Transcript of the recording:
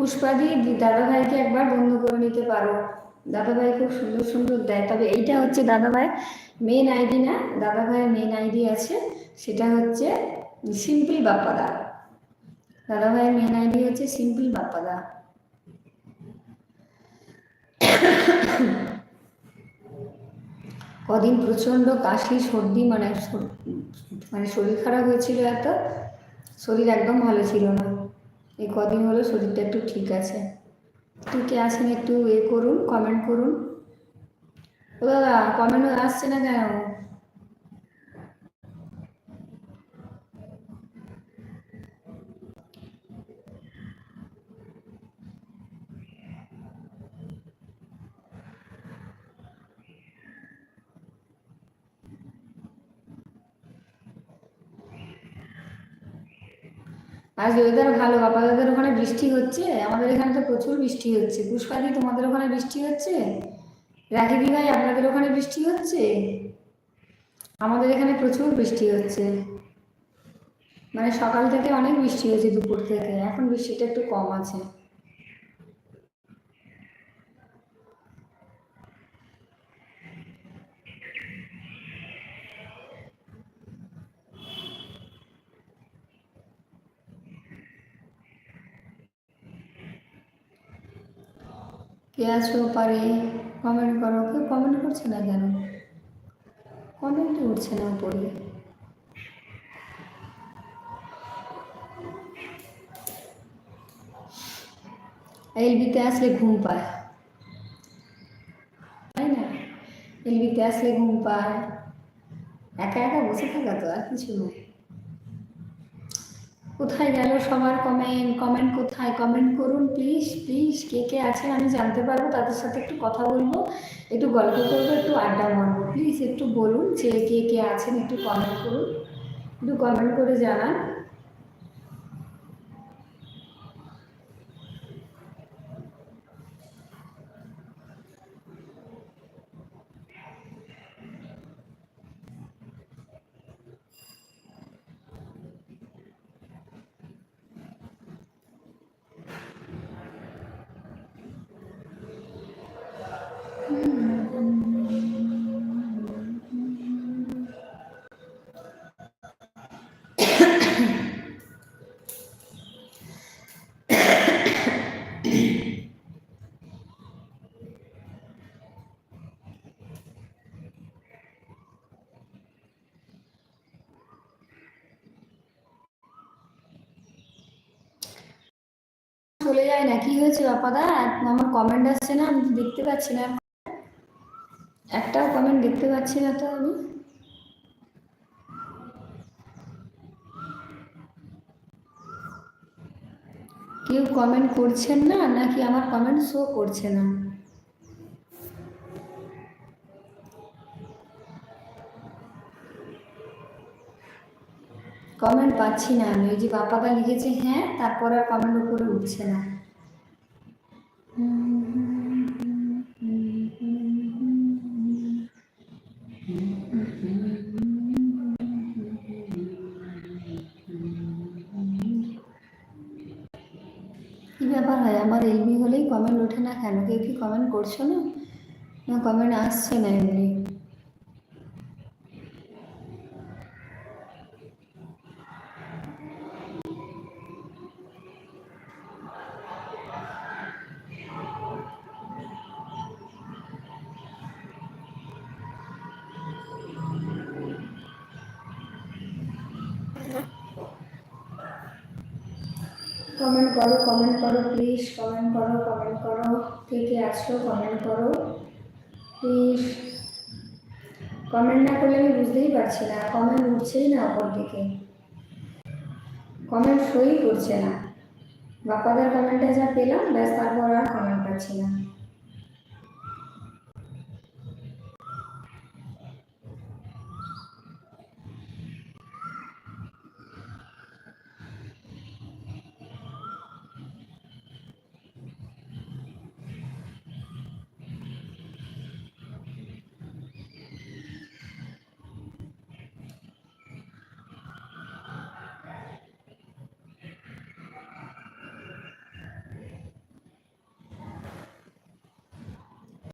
পুষ্পাদি দাদাভাইকে একবার বন্ধ করে নিতে পারো। দাদাভাই খুব সুন্দর সুন্দর দেয়। তবে এইটা হচ্ছে দাদাভাই মেন আইডি না, দাদাভাইয়ের মেন আইডি আছে। সেটা হচ্ছে সিম্পল বাপ্পাদা। দাদাভাইয়ের মেন আইডি হচ্ছে সিম্পল বাপ্পাদা। কদিন প্রচণ্ড কাশি, সর্দি মানে মানে শরীর খারাপ হয়েছিল এত। শরীর একদম ভালো ছিল না। এই কদিন হলো শরীরটা একটু ঠিক আছে। তুই কে আছেন একটু এ করুন কমেন্ট করুন। ও দাদা কমেন্ট আসছে না কেন? আজ ওয়েদার ভালো আপনাদের ওখানে বৃষ্টি হচ্ছে। আমাদের এখানে তো প্রচুর বৃষ্টি হচ্ছে। পুষ্পাদি, তোমাদের ওখানে বৃষ্টি হচ্ছে? রাখিদি ভাই, আপনাদের ওখানে বৃষ্টি হচ্ছে? আমাদের এখানে প্রচুর বৃষ্টি হচ্ছে। মানে সকাল থেকে অনেক বৃষ্টি হয়েছে দুপুর থেকে। এখন বৃষ্টিটা একটু কম আছে। কে আছো পারে কমেন্ট করো, কেউ কমেন্ট করছে না কেন? কমেন্টই উঠছে না উপরে। এলবিতে আসলে ঘুম পায়। তাই না? এলবিতে আসলে ঘুম পায়। একা একা বসে থাকা তো আর কিছু নয়। কোথায় গেল সবার কমেন্ট কমেন্ট কোথায়? কমেন্ট করুন প্লিজ প্লিজ কে কে আছে আমি জানতে পারব, তাদের সাথে একটু কথা বলব, একটু গল্প করব, একটু আড্ডা মারবো প্লিজ একটু বলুন যে কে কে আছেন, একটু কমেন্ট করুন, একটু কমেন্ট করে জানান। চলে যায় না। কি হয়েছে বাপাদা? আমার কমেন্ট আসছে না, আমি দেখতে পাচ্ছি না। একটাও কমেন্ট দেখতে পাচ্ছি না তো আমি। কেউ কমেন্ট করছেন না, নাকি আমার কমেন্ট শো করছে না? কমেন্ট পাচ্ছি না। আমি ওই যে বাপাদা লিখেছে হ্যাঁ তারপর আর কমেন্ট উপরে উঠছে না। কি ব্যাপার হয়? আমার এলবি হলেই কমেন্ট ওঠে না কেন? কেউ কি কমেন্ট করছ না? কমেন্ট আসছে না এমনি। কমেন্ট করো কমেন্ট করো প্লিজ কমেন্ট করো কমেন্ট করো, কে কে আছো কমেন্ট করো প্লিজ কমেন্ট না করলে আমি বুঝতেই পারছি না কমেন্ট উঠছেই না অপর দিকে। কমেন্ট সই করছে না। বাপাদের কমেন্টে যা পেলাম, ব্যাস তারপর আর কমেন্ট পাচ্ছি না।